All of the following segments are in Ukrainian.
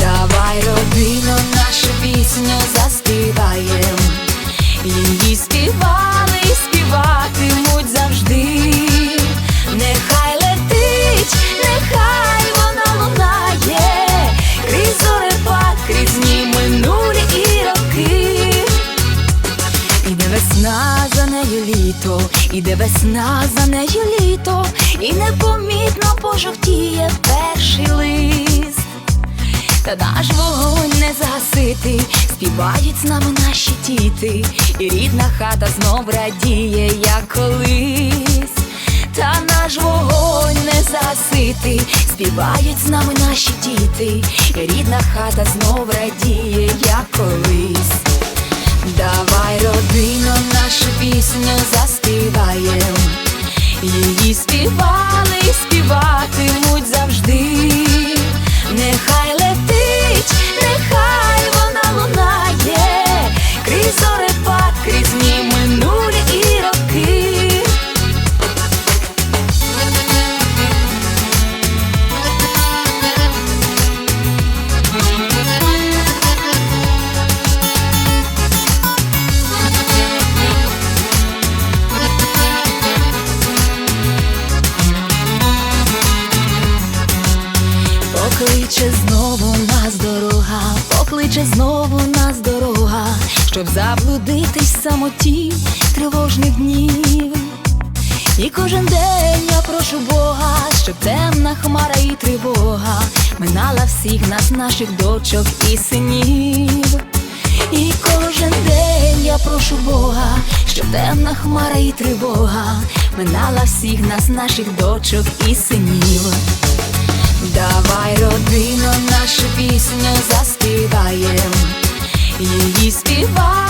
Давай, родино, нашу пісню заспіваєм. Її співали і співатимуть завжди. Нехай летить, нехай вона лунає, крізь зорепад, крізь дні минулі і роки. Іде весна за нею літо, іде весна за нею літо, і непомітно пожовтіє перший лист. Наш вогонь не загасити, співають з нами наші діти, і рідна хата знов радіє, як колись. Та наш вогонь не загасити, співають з нами наші діти, і рідна хата знов радіє, як колись. Давай, родино, нашу пісню заспіваєм. Покличе знову нас дорога, покличе знову нас дорога, щоб заблудитись в самоті тривожних днів. І кожен день я прошу Бога, щоб темна хмара і тривога минала всіх нас, наших дочок і синів. І кожен день я прошу Бога, щоб темна хмара і тривога минала всіх нас, наших дочок і синів. Давай, родино, нашу пісню заспіваєм. Її співають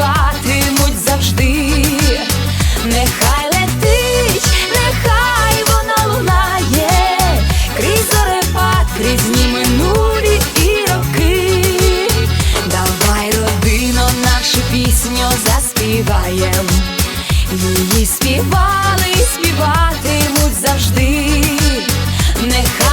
Співатимуть завжди, нехай летить, нехай вона лунає, крізь зорепад, крізь минулі і роки, давай, родино, нашу пісню заспіваєм, її співали, співатимуть завжди, нехай.